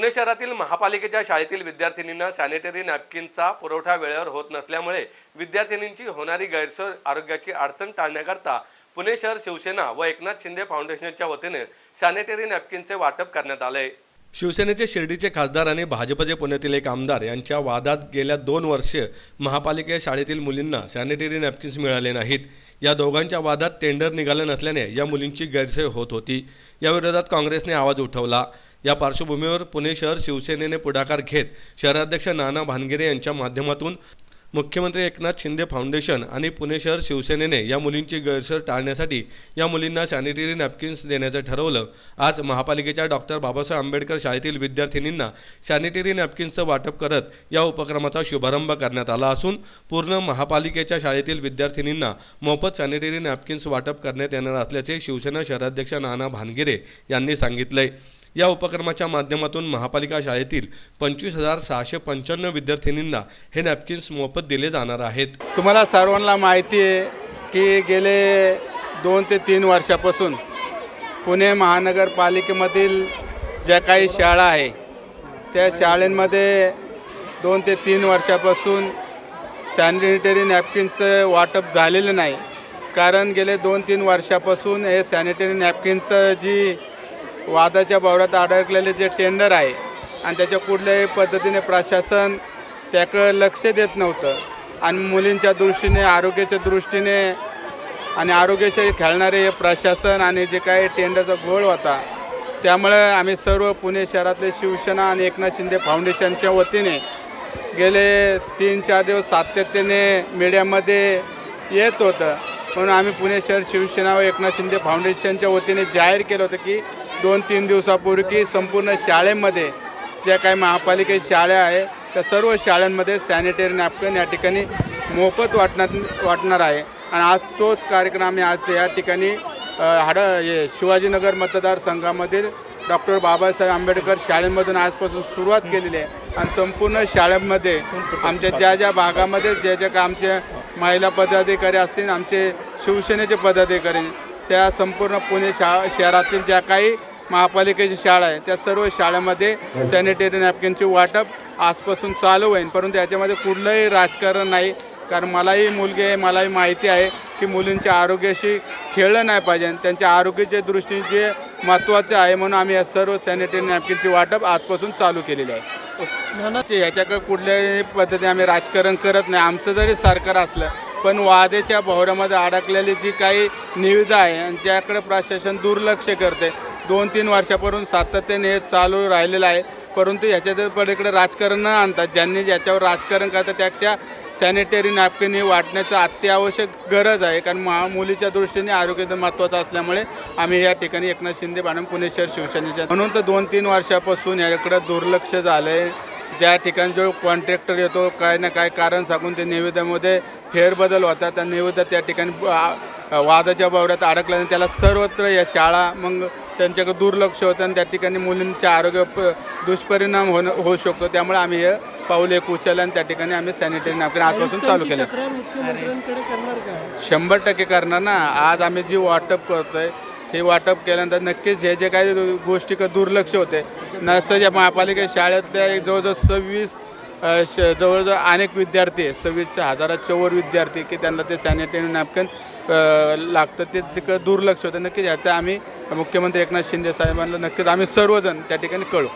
पुणे शहरातील महापालिकेच्या शाळेतील विद्यार्थिनींना सॅनिटरी नॅपकिनचा पुरवठा वेळेवर होत नसल्यामुळे विद्यार्थिनींची होणारी गैरसोय आरोग्याची अडचण टाळण्याकरता पुणे शहर शिवसेना व एकनाथ शिंदे फाउंडेशनच्या वतीने सॅनिटरी नॅपकिनचे वाटप करण्यात आले. शिवसेनेचे शिर्डीचे खासदार आणि भाजपचे पुण्यातील एक आमदार यांच्या वादात गेल्या दोन वर्षे महापालिका शाळेतील मुलींना सॅनिटरी नॅपकिन्स मिळाले नाहीत. या दोघांच्या वादात टेंडर निघालं नसल्याने या मुलींची गैरसोय होत होती. या विरोधात काँग्रेसने आवाज उठवला. या पार्श्वभूमीवर पुणे शहर शिवसेनेने पुढाकार घेत शहराध्यक्ष नाना भानगिरे यांच्या माध्यमातून मुख्यमंत्री एकनाथ शिंदे फाउंडेशन आणि पुणे शहर शिवसेनेने या मुलींची गैरसोय टाळण्यासाठी या मुलींना सॅनिटरी नॅपकिन्स देण्याचं ठरवलं. आज महापालिकेच्या डॉक्टर बाबासाहेब आंबेडकर शाळेतील विद्यार्थिनींना सॅनिटरी नॅपकिन्सचं वाटप करत या उपक्रमाचा शुभारंभ करण्यात आला असून पूर्ण महापालिकेच्या शाळेतील विद्यार्थिनींना मोफत सॅनिटरी नॅपकिन्स वाटप करण्यात येणार असल्याचे शिवसेना शहराध्यक्ष नाना भानगिरे यांनी सांगितलंय. या उपक्रमाच्या माध्यमातून महापालिका शाळेतील पंचवीस हजार सहाशे पंच्याण्णव विद्यार्थिनींना हे नॅपकिन्स मोफत दिले जाणार आहेत. तुम्हाला सर्वांना माहिती आहे की गेले दोन ते तीन वर्षापासून पुणे महानगरपालिकेमधील ज्या काही शाळा आहे त्या शाळेंमध्ये दोन ते तीन वर्षापासून सॅनिटरी नॅपकिनचं वाटप झालेलं नाही. कारण गेले दोन तीन वर्षापासून हे सॅनिटरी नॅपकिनचं जी वादाच्या बावरात अडकलेले जे टेंडर आहे आणि त्याच्या कुठल्याही पद्धतीने प्रशासन त्याकडे लक्ष देत नव्हतं. आणि मुलींच्या दृष्टीने आरोग्याच्या दृष्टीने आणि आरोग्याशी खेळणारे हे प्रशासन आणि जे काही टेंडरचा गोळ होता त्यामुळे आम्ही सर्व पुणे शहरातले शिवसेना आणि एकनाथ शिंदे फाउंडेशनच्या वतीने गेले तीन चार दिवस सातत्याने मीडियामध्ये येत होतं. म्हणून आम्ही पुणे शहर शिवसेना व एकनाथ शिंदे फाउंडेशनच्या वतीने जाहीर केलं होतं की दोन तीन दिवसापूर्वी संपूर्ण शाळेमध्ये ज्या काही महापालिकेत शाळा आहे त्या सर्व शाळांमध्ये सॅनिटरी नॅपकिन या ठिकाणी मोफत वाटणार वाटणार आहे. आणि आज तोच कार्यक्रम आम्ही आज या ठिकाणी हाड हे शिवाजीनगर मतदारसंघामधील डॉक्टर बाबासाहेब आंबेडकर शाळेमधून आजपासून सुरुवात केलेली आहे. आणि संपूर्ण शाळेमध्ये आमच्या ज्या ज्या भागामध्ये ज्या ज्या का आमचे महिला पदाधिकारी असतील आमचे शिवसेनेचे पदाधिकारी त्या संपूर्ण पुणे शा शहरातील ज्या काही महापालिकेची शाळा आहे. त्या सर्व शाळेमध्ये सॅनिटरी नॅपकिनचे वाटप आजपासून चालू होईल परंतु याच्यामध्ये कुठलंही राजकारण नाही. कारण मलाही मुलगी आहे मलाही माहिती आहे की मुलींच्या आरोग्याशी खेळलं नाही पाहिजे. त्यांच्या आरोग्याच्या दृष्टीने जे महत्त्वाचं आहे म्हणून आम्ही या सर्व सॅनिटरी नॅपकिनचे वाटप आजपासून चालू केलेले आहे. ह्याच्याकडे कुठल्याही पद्धतीने आम्ही राजकारण करत नाही. आमचं जरी सरकार असलं पण वादेच्या भोवऱ्यामध्ये अडकलेली जी काही निविदा आहे आणि ज्याकडे प्रशासन दुर्लक्ष करते दोन तीन वर्षापासून सातत्याने हे चालू राहिलेलं आहे. परंतु ह्याच्या पलीकडे राजकारण न आणतात ज्यांनी ज्याच्यावर राजकारण करतात त्यापेक्षा सॅनिटरी नॅपकिन हे वाटण्याचं अत्यावश्यक गरज आहे. कारण महा मुलीच्या दृष्टीने आरोग्य महत्त्वाचं असल्यामुळे आम्ही या ठिकाणी एकनाथ शिंदे मॅडम पुणे शहर शिवसेनेच्या म्हणून तर दोन तीन वर्षापासून याकडं दुर्लक्ष झालं आहे ज्या ठिकाणी जो कॉन्ट्रॅक्टर येतो काय ना काय कारण सांगून ते निवेदनामध्ये फेरबदल होतात. त्या निवेदन त्या ठिकाणी वादाच्या बावऱ्यात अडकल्याने त्याला सर्वत्र या शाळा मग त्यांच्याकडे दुर्लक्ष होतं आणि त्या ठिकाणी मुलींच्या आरोग्य दुष्परिणाम होणं होऊ शकतो. त्यामुळे आम्ही हे पाऊल एक उचललं आणि त्या ठिकाणी आम्ही सॅनिटरी नॅपकिन आजपासून चालू केलं शंभर टक्के करणार ना. आज आम्ही जी वाटप करतोय हे वाटप केल्यानंतर नक्कीच हे जे काही गोष्टी क दुर्लक्ष होते नसतं ज्या महापालिका शाळेतल्या जवळजवळ सव्वीस श जवळजवळ अनेक विद्यार्थी आहे सव्वीसच्या हजाराच्या वर विद्यार्थी की त्यांना ते सॅनिटरी नॅपकिन लागतं. ते तिकडं दुर्लक्ष होतं. नक्कीच ह्याचं आम्ही मुख्यमंत्री एकनाथ शिंदे साहेबांना नक्कीच आम्ही सर्वजण त्या ठिकाणी कळू